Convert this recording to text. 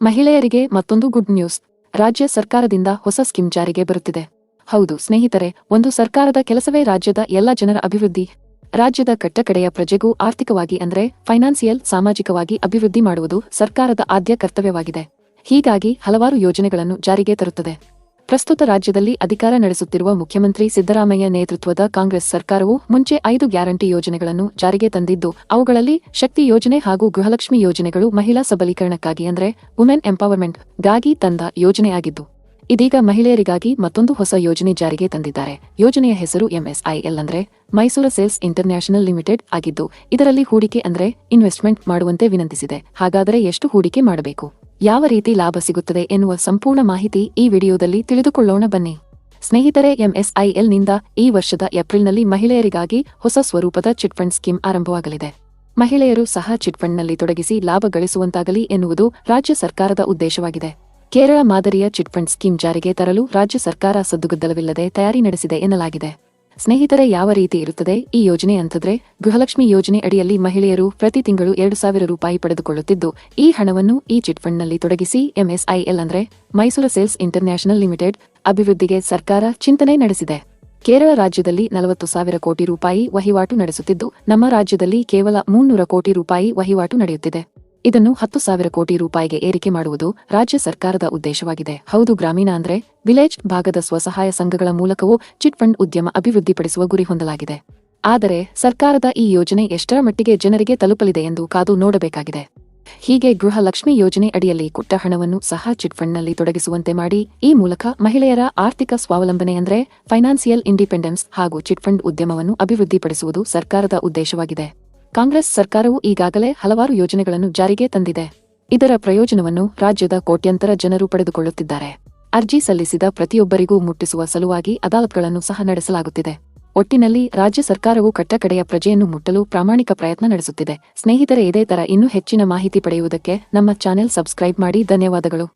ಮಹಿಳೆಯರಿಗೆ ಮತ್ತೊಂದು good news. ರಾಜ್ಯ ಸರ್ಕಾರದಿಂದ ಹೊಸ ಸ್ಕೀಮ್ ಜಾರಿಗೆ ಬರುತ್ತಿದೆ. ಹೌದು, ಸ್ನೇಹಿತರೆ, ಒಂದು ಸರ್ಕಾರದ ಕೆಲಸವೇ ರಾಜ್ಯದ ಎಲ್ಲ ಜನರ ಅಭಿವೃದ್ಧಿ. ರಾಜ್ಯದ ಕಟ್ಟಕಡೆಯ ಪ್ರಜೆಗೂ ಆರ್ಥಿಕವಾಗಿ ಅಂದ್ರೆ ಫೈನಾನ್ಸಿಯಲ್, ಸಾಮಾಜಿಕವಾಗಿ ಅಭಿವೃದ್ಧಿ ಮಾಡುವುದು ಸರ್ಕಾರದ ಆದ್ಯ ಕರ್ತವ್ಯವಾಗಿದೆ. ಹೀಗಾಗಿ ಹಲವಾರು ಯೋಜನೆಗಳನ್ನು ಜಾರಿಗೆ ತರುತ್ತದೆ. ಪ್ರಸ್ತುತ ರಾಜ್ಯದಲ್ಲಿ ಅಧಿಕಾರ ನಡೆಸುತ್ತಿರುವ ಮುಖ್ಯಮಂತ್ರಿ ಸಿದ್ದರಾಮಯ್ಯ ನೇತೃತ್ವದ ಕಾಂಗ್ರೆಸ್ ಸರ್ಕಾರವು ಮುಂಚೆ ಐದು ಗ್ಯಾರಂಟಿ ಯೋಜನೆಗಳನ್ನು ಜಾರಿಗೆ ತಂದಿದ್ದು, ಅವುಗಳಲ್ಲಿ ಶಕ್ತಿ ಯೋಜನೆ ಹಾಗೂ ಗೃಹಲಕ್ಷ್ಮಿ ಯೋಜನೆಗಳು ಮಹಿಳಾ ಸಬಲೀಕರಣಕ್ಕಾಗಿ ಅಂದರೆ ವುಮೆನ್ ಎಂಪವರ್ಮೆಂಟ್ಗಾಗಿ ತಂದ ಯೋಜನೆಯಾಗಿದ್ದು, ಇದೀಗ ಮಹಿಳೆಯರಿಗಾಗಿ ಮತ್ತೊಂದು ಹೊಸ ಯೋಜನೆ ಜಾರಿಗೆ ತಂದಿದ್ದಾರೆ. ಯೋಜನೆಯ ಹೆಸರು ಎಂಎಸ್ಐಎಲ್ ಅಂದ್ರೆ ಮೈಸೂರು ಸೇಲ್ಸ್ ಇಂಟರ್ನ್ಯಾಷನಲ್ ಲಿಮಿಟೆಡ್ ಆಗಿದ್ದು, ಇದರಲ್ಲಿ ಹೂಡಿಕೆ ಅಂದರೆ ಇನ್ವೆಸ್ಟ್ಮೆಂಟ್ ಮಾಡುವಂತೆ ವಿನಂತಿಸಿದೆ. ಹಾಗಾದರೆ ಎಷ್ಟು ಹೂಡಿಕೆ ಮಾಡಬೇಕು? ಯಾವ ರೀತಿ ಲಾಭ ಸಿಗುತ್ತದೆ ಎನ್ನುವ ಸಂಪೂರ್ಣ ಮಾಹಿತಿ ಈ ವಿಡಿಯೋದಲ್ಲಿ ತಿಳಿದುಕೊಳ್ಳೋಣ ಬನ್ನಿ. ಸ್ನೇಹಿತರೆ ಎಂಎಸ್ಐಎಲ್ನಿಂದ ಈ ವರ್ಷದ ಏಪ್ರಿಲ್ನಲ್ಲಿ ಮಹಿಳೆಯರಿಗಾಗಿ ಹೊಸ ಸ್ವರೂಪದ ಚಿಟ್ ಫಂಡ್ ಸ್ಕೀಮ್ ಆರಂಭವಾಗಲಿದೆ. ಮಹಿಳೆಯರು ಸಹ ಚಿಟ್ ಫಂಡ್ನಲ್ಲಿ ತೊಡಗಿಸಿ ಲಾಭ ಗಳಿಸುವಂತಾಗಲಿ ಎನ್ನುವುದು ರಾಜ್ಯ ಸರ್ಕಾರದ ಉದ್ದೇಶವಾಗಿದೆ. ಕೇರಳ ಮಾದರಿಯ ಚಿಟ್ ಫಂಡ್ ಸ್ಕೀಮ್ ಜಾರಿಗೆ ತರಲು ರಾಜ್ಯ ಸರ್ಕಾರ ಸದ್ದುಗದ್ದಲವಿಲ್ಲದೆ ತಯಾರಿ ನಡೆಸಿದೆ ಎನ್ನಲಾಗಿದೆ. ಸ್ನೇಹಿತರೆ, ಯಾವ ರೀತಿ ಇರುತ್ತದೆ? ಈ ಯೋಜನೆ ಅಂತಂದ್ರೆ, ಗೃಹಲಕ್ಷ್ಮಿ ಯೋಜನೆ ಅಡಿಯಲ್ಲಿ ಮಹಿಳೆಯರು ಪ್ರತಿ ತಿಂಗಳು ಎರಡು ಸಾವಿರ ರೂಪಾಯಿ ಪಡೆದುಕೊಳ್ಳುತ್ತಿದ್ದು, ಈ ಹಣವನ್ನು ಈ ಚಿಟ್ ಫಂಡ್ನಲ್ಲಿ ತೊಡಗಿಸಿ ಎಂಎಸ್ಐಎಲ್ ಅಂದ್ರೆ ಮೈಸೂರು ಸೇಲ್ಸ್ ಇಂಟರ್ನ್ಯಾಷನಲ್ ಲಿಮಿಟೆಡ್ ಅಭಿವೃದ್ಧಿಗೆ ಸರ್ಕಾರ ಚಿಂತನೆ ನಡೆಸಿದೆ. ಕೇರಳ ರಾಜ್ಯದಲ್ಲಿ ನಲವತ್ತು ಸಾವಿರ ಕೋಟಿ ರೂಪಾಯಿ ವಹಿವಾಟು ನಡೆಸುತ್ತಿದ್ದು, ನಮ್ಮ ರಾಜ್ಯದಲ್ಲಿ ಕೇವಲ ಮುನ್ನೂರ ಕೋಟಿ ರೂಪಾಯಿ ವಹಿವಾಟು ನಡೆಯುತ್ತಿದೆ. ಇದನ್ನು ಹತ್ತು ಸಾವಿರ ಕೋಟಿ ರೂಪಾಯಿಗೆ ಏರಿಕೆ ಮಾಡುವುದು ರಾಜ್ಯ ಸರ್ಕಾರದ ಉದ್ದೇಶವಾಗಿದೆ. ಹೌದು ಗ್ರಾಮೀಣ ಅಂದ್ರೆ ವಿಲೇಜ್ ಭಾಗದ ಸ್ವಸಹಾಯ ಸಂಘಗಳ ಮೂಲಕವೂ ಚಿಟ್ ಫಂಡ್ ಉದ್ಯಮ ಅಭಿವೃದ್ಧಿಪಡಿಸುವ ಗುರಿ ಹೊಂದಲಾಗಿದೆ. ಆದರೆ ಸರ್ಕಾರದ ಈ ಯೋಜನೆ ಎಷ್ಟರ ಮಟ್ಟಿಗೆ ಜನರಿಗೆ ತಲುಪಲಿದೆ ಎಂದು ಕಾದು ನೋಡಬೇಕಾಗಿದೆ. ಹೀಗೆ ಗೃಹಲಕ್ಷ್ಮಿ ಯೋಜನೆ ಅಡಿಯಲ್ಲಿ ಕೊಟ್ಟ ಹಣವನ್ನು ಸಹ ಚಿಟ್ ಫಂಡ್ನಲ್ಲಿ ತೊಡಗಿಸುವಂತೆ ಮಾಡಿ, ಈ ಮೂಲಕ ಮಹಿಳೆಯರ ಆರ್ಥಿಕ ಸ್ವಾವಲಂಬನೆ ಅಂದ್ರೆ ಫೈನಾನ್ಸಿಯಲ್ ಇಂಡಿಪೆಂಡೆನ್ಸ್ ಹಾಗೂ ಚಿಟ್ ಫಂಡ್ ಉದ್ಯಮವನ್ನು ಅಭಿವೃದ್ಧಿಪಡಿಸುವುದು ಸರ್ಕಾರದ ಉದ್ದೇಶವಾಗಿದೆ. ಕಾಂಗ್ರೆಸ್ ಸರ್ಕಾರವು ಈಗಾಗಲೇ ಹಲವಾರು ಯೋಜನೆಗಳನ್ನು ಜಾರಿಗೆ ತಂದಿದೆ. ಇದರ ಪ್ರಯೋಜನವನ್ನು ರಾಜ್ಯದ ಕೋಟ್ಯಂತರ ಜನರು ಪಡೆದುಕೊಳ್ಳುತ್ತಿದ್ದಾರೆ. ಅರ್ಜಿ ಸಲ್ಲಿಸಿದ ಪ್ರತಿಯೊಬ್ಬರಿಗೂ ಮುಟ್ಟಿಸುವ ಸಲುವಾಗಿ ಅದಾಲತ್ಗಳನ್ನು ಸಹ ನಡೆಸಲಾಗುತ್ತಿದೆ. ಒಟ್ಟಿನಲ್ಲಿ ರಾಜ್ಯ ಸರ್ಕಾರವು ಕಟ್ಟಕಡೆಯ ಪ್ರಜೆಯನ್ನು ಮುಟ್ಟಲು ಪ್ರಾಮಾಣಿಕ ಪ್ರಯತ್ನ ನಡೆಸುತ್ತಿದೆ. ಸ್ನೇಹಿತರೆ, ಇದೇ ತರ ಇನ್ನೂ ಹೆಚ್ಚಿನ ಮಾಹಿತಿ ಪಡೆಯುವುದಕ್ಕೆ ನಮ್ಮ ಚಾನೆಲ್ ಸಬ್ಸ್ಕ್ರೈಬ್ ಮಾಡಿ. ಧನ್ಯವಾದಗಳು.